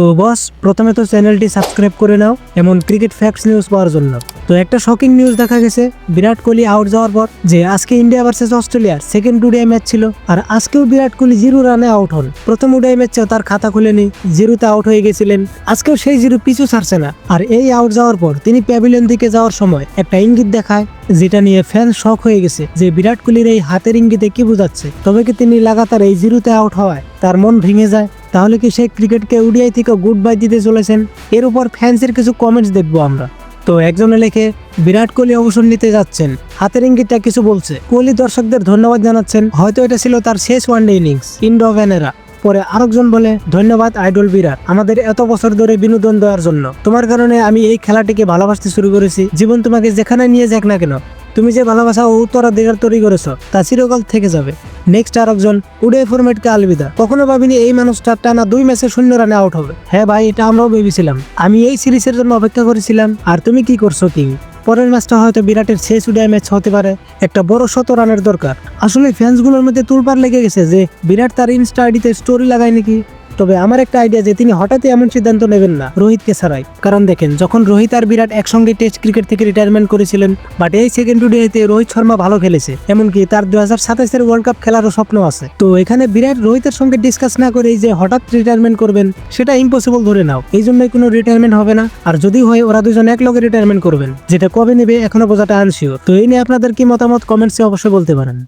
তো বস, প্রথমে তো চ্যানেলটি সাবস্ক্রাইব করে নাও, এমন ক্রিকেট ফ্যাক্টস নিউজ পাওয়ার জন্য। তো একটা শকিং নিউজ দেখা গেছে, বিরাট কোহলি আউট যাওয়ার পর যে আজকে ইন্ডিয়া ভার্সেস অস্ট্রেলিয়ার সেকেন্ড ওডিআই ম্যাচ ছিল, আর আজকেও বিরাট কোহলি জিরো রানে আউট হন। প্রথম ওডিআই ম্যাচেও তার খাতা খুলেনি, জিরোতে আউট হয়ে গেছিলেন, আজকেও সেই জিরো পিছু ছাড়ছে না। আর এই আউট যাওয়ার পর তিনি প্যাভিলিয়ন দিকে যাওয়ার সময় একটা ইঙ্গিত দেখায়, যেটা নিয়ে ফ্যান শখ হয়ে গেছে, যে বিরাট কোহলির এই হাতের ইঙ্গিতে কি বোঝাচ্ছে? তবে কি তিনি লাগাতার এই জিরোতে আউট হওয়ায় তার মন ভেঙে যায়? তাহলে কি সেই ক্রিকেটকে উডিআই থেকে গুড বাই দিতে চলেছেন? এর উপর ফ্যান্সের কিছু কমেন্টস দেখব আমরা। তো একজনে লেখে, বিরাট কোহলি অবসর নিতে যাচ্ছেন। হাতের ইঙ্গিতটা কিছু বলছে। কোহলি দর্শকদের ধন্যবাদ জানাচ্ছেন। হয়তো এটা ছিল তার শেষ ওয়ান ডে ইনিংস ইন্ডো ভ্যানেরা পরে আরেকজন বলে, ধন্যবাদ, আইডল বিরাট। আমাদের এত বছর ধরে বিনোদন দেওয়ার জন্য। তোমার কারণে আমি এই খেলাটিকে ভালোবাসতে শুরু করেছি। জীবন তোমাকে যেখানে নিয়ে যাক না কেন, তুমি যে ভালোবাসা ও উত্তরাধিকার তৈরি করেছ, তা চিরকাল থেকে যাবে। নেক্সট আরেকজন উডে ফরম্যাটকে আলবিদা। কখনো ভাবিনি এই মানুষটা টানা দুই ম্যাচে শূন্য রানে আউট হবে। হ্যাঁ ভাই, এটা আমরাও ভেবেছিলাম। আমি এই সিরিজের জন্য অপেক্ষা করেছিলাম। আর তুমি কি করছ, কিং? পরের ম্যাচটা হয়তো বিরাটের শেষ উডে ম্যাচ হতে পারে। একটা বড় শত রানের দরকার। আসলে ফ্যান্সগুলোর মধ্যে তুলপার লেগে গেছে যে বিরাট তার ইনস্টা আইডিতে স্টোরি লাগায় নাকি? তবে আমার একটা আইডিয়া যে তিনি হঠাৎই এমন সিদ্ধান্ত নেবেন না, রোহিতকে ছাড়াই। কারণ দেখেন, যখন রোহিত আর বিরাট একসঙ্গে টেস্ট ক্রিকেট থেকে রিটায়ারমেন্ট করেছিলেন বাট এই সেকেন্ড ওডিআইতে রোহিত শর্মা ভালো খেলেছে, এমনকি তার দু হাজার সাতাশের ওয়ার্ল্ড কাপ খেলারও স্বপ্ন আছে। তো এখানে বিরাট রোহিতের সঙ্গে ডিসকাস না করে যে হঠাৎ রিটায়ারমেন্ট করবেন, সেটা ইম্পসিবল ধরে নাও। এই জন্যই কোনো রিটায়ারমেন্ট হবে না, আর যদি হয় ওরা দুজন এক লগে রিটায়ারমেন্ট করবেন, যেটা কবে নেবে এখনও বোঝাটা আনসিওর তো এই নিয়ে আপনাদের কি মতামত? কমেন্টসে অবশ্যই বলতে পারেন।